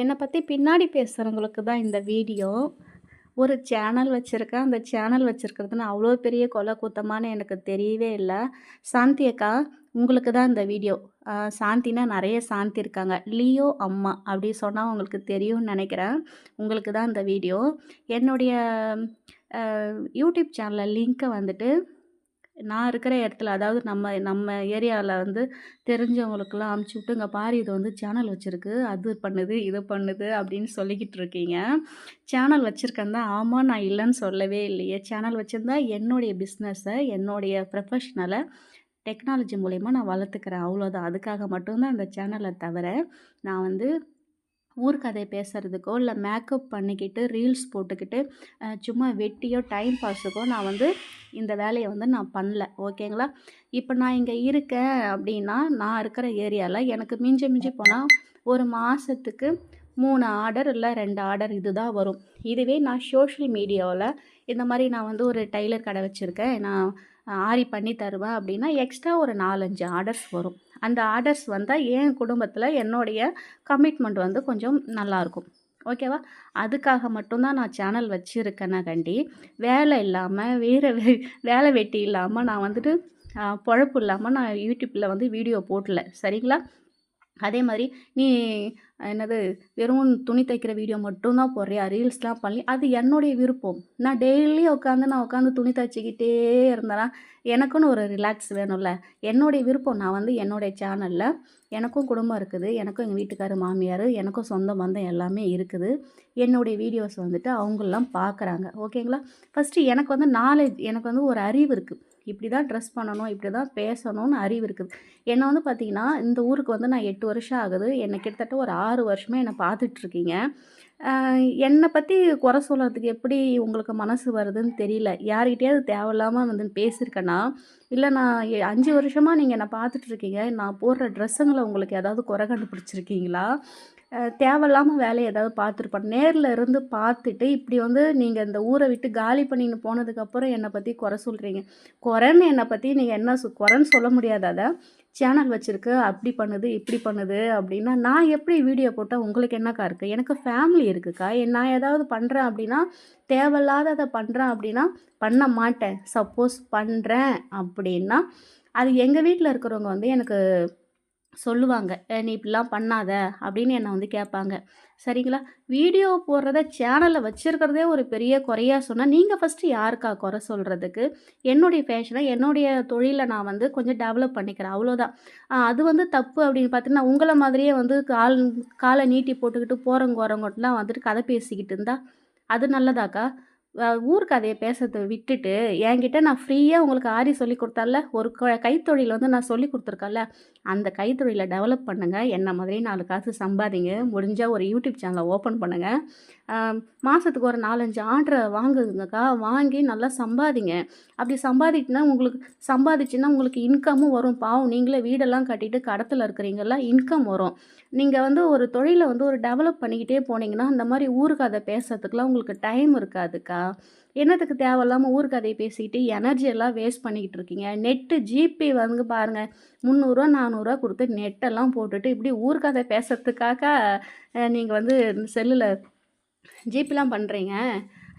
என்னை பற்றி பின்னாடி பேசுகிறவங்களுக்கு தான் இந்த வீடியோ. ஒரு சேனல் வச்சுருக்கேன். அந்த சேனல் வச்சுருக்கிறதுன்னு அவ்வளோ பெரிய கொலை கூத்தமானு எனக்கு தெரியவே இல்லை. சாந்தி அக்கா உங்களுக்கு தான் இந்த வீடியோ. சாந்தினா நிறைய சாந்தி இருக்காங்க. லியோ அம்மா அப்படி சொன்னால் உங்களுக்கு தெரியும்னு நினைக்கிறேன். உங்களுக்கு தான் இந்த வீடியோ. என்னுடைய யூடியூப் சேனலில் லிங்க்கை வந்துட்டு நான் இருக்கிற இடத்துல அதாவது நம்ம நம்ம ஏரியாவில் வந்து தெரிஞ்சவங்களுக்கெல்லாம் அமுச்சு விட்டு இங்கே பாரு இது வந்து சேனல் வச்சுருக்கு. அது பண்ணுது இது பண்ணுது அப்படின்னு சொல்லிக்கிட்டு இருக்கீங்க. சேனல் வச்சுருக்கேன் தான். ஆமாம் நான் இல்லைன்னு சொல்லவே இல்லையே. சேனல் வச்சுருந்தா என்னுடைய பிஸ்னஸை என்னுடைய ப்ரொஃபஷ்னலை டெக்னாலஜி மூலிமா நான் வளர்த்துக்கிறேன். அவ்வளோதான் அதுக்காக மட்டும்தான் அந்த சேனலை தவிர நான் வந்து ஊர்கதை பேசுகிறதுக்கோ இல்லை மேக்கப் பண்ணிக்கிட்டு ரீல்ஸ் போட்டுக்கிட்டு சும்மா வெட்டியோ டைம் பாஸுக்கோ நான் வந்து இந்த வேலையை வந்து நான் பண்ணல. ஓகேங்களா? இப்போ நான் இங்கே இருக்கேன் அப்படின்னா நான் இருக்கிற ஏரியாவில் எனக்கு மிஞ்சி மிஞ்சி போனால் ஒரு மாதத்துக்கு மூணு ஆர்டர் இல்லை ரெண்டு ஆர்டர் இது தான் வரும். இதுவே நான் சோஷியல் மீடியாவில் இந்த மாதிரி நான் வந்து ஒரு டைலர் கடை வச்சுருக்கேன். நான் ஆரி பண்ணி தருவேன் அப்படின்னா எக்ஸ்ட்ரா ஒரு நாலஞ்சு ஆர்டர்ஸ் வரும். அந்த ஆர்டர்ஸ் வந்தால் என் குடும்பத்தில் என்னுடைய கமிட்மெண்ட் வந்து கொஞ்சம் நல்லாயிருக்கும் ஓகேவா அதுக்காக மட்டும்தான் நான் சேனல் வச்சுருக்கேன்னா கண்டி. வேலை இல்லாமல் வேறு வேலை வெட்டி இல்லாமல் நான் வந்துட்டு பொழப்பு இல்லாமல் நான் யூடியூப்பில் வந்து வீடியோ போடல. சரிங்களா? அதே மாதிரி நீ என்னது வெறும் துணி தைக்கிற வீடியோ மட்டும்தான் போடுறியா? ரீல்ஸ்லாம் பண்ணி அது என்னுடைய விருப்பம். நான் டெய்லி உட்காந்து நான் உட்காந்து துணி தைச்சிக்கிட்டே இருந்தேன்னா எனக்குன்னு ஒரு ரிலாக்ஸ் வேணும்ல. என்னுடைய விருப்பம் நான் வந்து என்னுடைய சேனலில் எனக்கும் குடும்பம் இருக்குது எனக்கும் எங்கள் வீட்டுக்காரர் மாமியார் எனக்கும் சொந்த பந்தம் எல்லாமே இருக்குது. என்னுடைய வீடியோஸ் வந்துட்டு அவங்களெலாம் பார்க்குறாங்க ஓகேங்களா ஃபஸ்ட்டு எனக்கு வந்து நாலேஜ் எனக்கு வந்து ஒரு அறிவு இருக்குது இப்படி தான் ட்ரெஸ் பண்ணணும் இப்படி தான் பேசணும்னு அறிவு இருக்குது. என்னை வந்து பார்த்திங்கன்னா இந்த ஊருக்கு வந்து நான் எட்டு வருஷம் ஆகுது. என்னை கிட்டத்தட்ட ஒரு ஆறு வருஷமே என்னை பார்த்துட்ருக்கீங்க என்னை பற்றி குறை சொல்கிறதுக்கு எப்படி உங்களுக்கு மனசு வருதுன்னு தெரியல. யார்கிட்டயாவது தேவையில்லாமல் வந்து பேசியிருக்கேன்னா இல்லை நான் அஞ்சு வருஷமாக நீங்கள் என்னை பார்த்துட்ருக்கீங்க நான் போடுற ட்ரெஸ்ஸுங்களை உங்களுக்கு ஏதாவது குறை கண்டுபிடிச்சிருக்கீங்களா? தேவையில்லாமல் வேலையை ஏதாவது பார்த்துருப்பேன். நேரில் இருந்து பார்த்துட்டு இப்படி வந்து நீங்கள் இந்த ஊரை விட்டு காலி பண்ணின்னு போனதுக்கப்புறம் என்னை பற்றி குறை சொல்கிறீங்க குறைன்னு என்னை பற்றி நீங்கள் என்ன சொ குறைன்னு சொல்ல முடியாது அதை. சேனல் வச்சுருக்கு அப்படி பண்ணுது இப்படி பண்ணுது அப்படின்னா நான் எப்படி வீடியோ போட்டால் உங்களுக்கு என்னக்கா இருக்குது எனக்கு ஃபேமிலி இருக்குக்கா. நான் ஏதாவது பண்ணுறேன் அப்படின்னா தேவையில்லாததை பண்ணுறேன் அப்படின்னா பண்ண மாட்டேன். சப்போஸ் பண்ணுறேன் அப்படின்னா அது எங்கள் வீட்டில் இருக்கிறவங்க வந்து எனக்கு சொல்லுவாங்க நீ இப்படிலாம் பண்ணாத அப்படின்னு என்னை வந்து கேட்பாங்க. சரிங்களா? வீடியோ போடுறத சேனலில் வச்சுருக்கிறதே ஒரு பெரிய குறையாக சொன்னால் நீங்கள் ஃபஸ்ட்டு யாருக்கா குறை சொல்கிறதுக்கு என்னுடைய ஃபேஷனை என்னுடைய தொழிலை நான் வந்து கொஞ்சம் டெவலப் பண்ணிக்கிறேன் அவ்வளோதான். அது வந்து தப்பு அப்படின்னு பார்த்தீங்கன்னா உங்களை மாதிரியே வந்து கால் காலை நீட்டி போட்டுக்கிட்டு போகிறவங்க வரவங்கட்டெலாம் வந்துட்டு கதை பேசிக்கிட்டு இருந்தால் அது நல்லதாக்கா? ஊர் கதையை பேசுறதை விட்டுட்டு என்கிட்ட நான் ஃப்ரீயாக உங்களுக்கு ஆரி சொல்லி கொடுத்தால ஒரு கைத்தொழில் வந்து நான் சொல்லி கொடுத்துருக்கல அந்த கைத்தொழிலை டெவலப் பண்ணுங்கள் என்ன மாதிரி நாலு காசு சம்பாதிங்க முடிஞ்சால் ஒரு யூடியூப் சேனலை ஓப்பன் பண்ணுங்கள் மாதத்துக்கு ஒரு நாலஞ்சு ஆர்டரை வாங்குங்கக்கா வாங்கி நல்லா சம்பாதிங்க. அப்படி சம்பாதிட்டுனா உங்களுக்கு சம்பாதிச்சுன்னா உங்களுக்கு இன்கமும் வரும். பாவம் நீங்களே வீடெல்லாம் கட்டிட்டு கடத்தில் இருக்கிறீங்களா இன்கம் வரும். நீங்கள் வந்து ஒரு தொழிலை வந்து ஒரு டெவலப் பண்ணிக்கிட்டே போனீங்கன்னா அந்த மாதிரி ஊருக்கு பேசுறதுக்குலாம் உங்களுக்கு டைம் இருக்காதுக்கா. என்னத்துக்கு தேவையில்லாமல் ஊர் கதையை பேசிக்கிட்டு எனர்ஜி எல்லாம் வேஸ்ட் பண்ணிக்கிட்டு இருக்கீங்க. நெட்டு ஜிபே வந்து பாருங்கள் முந்நூறுரூவா நானூறுரூவா கொடுத்து நெட்டெல்லாம் போட்டுட்டு இப்படி ஊர் பேசுறதுக்காக நீங்கள் வந்து செல்லில் ஜிபேலாம் பண்ணுறீங்க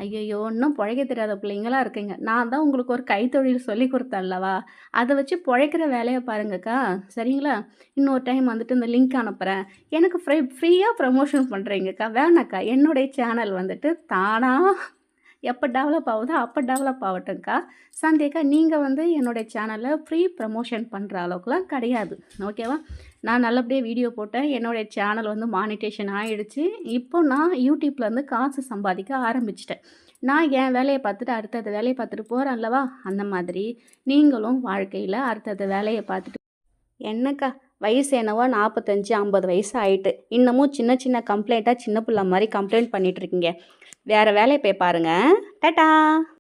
ஐயோ இன்னும் பிழைக்க தெரியாத பிள்ளைங்களாம் இருக்கீங்க. நான் தான் உங்களுக்கு ஒரு கைத்தொழில் சொல்லி கொடுத்தேன்லவா அதை வச்சு பிழைக்கிற வேலையை பாருங்கக்கா. சரிங்களா? இன்னொரு டைம் வந்துட்டு இந்த லிங்க் அனுப்புகிறேன் எனக்கு ஃப்ரீ ஃப்ரீயாக ப்ரமோஷன் பண்ணுறீங்கக்கா வேணாக்கா. என்னுடைய சேனல் வந்துட்டு தானாக எப்போ டெவலப் ஆகுதோ அப்போ டெவலப் ஆகட்டும்க்கா. சந்தேக்கா நீங்கள் வந்து என்னுடைய சேனலில் ஃப்ரீ ப்ரமோஷன் பண்ணுற அளவுக்குலாம் கிடையாது. ஓகேவா நான் நல்லபடியாக வீடியோ போட்டேன். என்னுடைய சேனல் வந்து மானிட்டேஷன் ஆகிடுச்சு இப்போ நான் யூடியூப்லேருந்து காசு சம்பாதிக்க ஆரம்பிச்சிட்டேன். நான் என் வேலையை பார்த்துட்டு அடுத்தது வேலையை பார்த்துட்டு போகிறேன் அல்லவா? அந்த மாதிரி நீங்களும் வாழ்க்கையில் அடுத்தது வேலையை பார்த்துட்டு என்னக்கா? வயசு என்னவோ நாற்பத்தஞ்சு ஐம்பது வயசு ஆகிட்டு இன்னமும் சின்ன சின்ன கம்ப்ளைண்ட்டாக சின்ன பிள்ளை மாதிரி கம்ப்ளைண்ட் பண்ணிகிட்ருக்கீங்க வேறு வேலையை போய் பாருங்கள் டட்டா!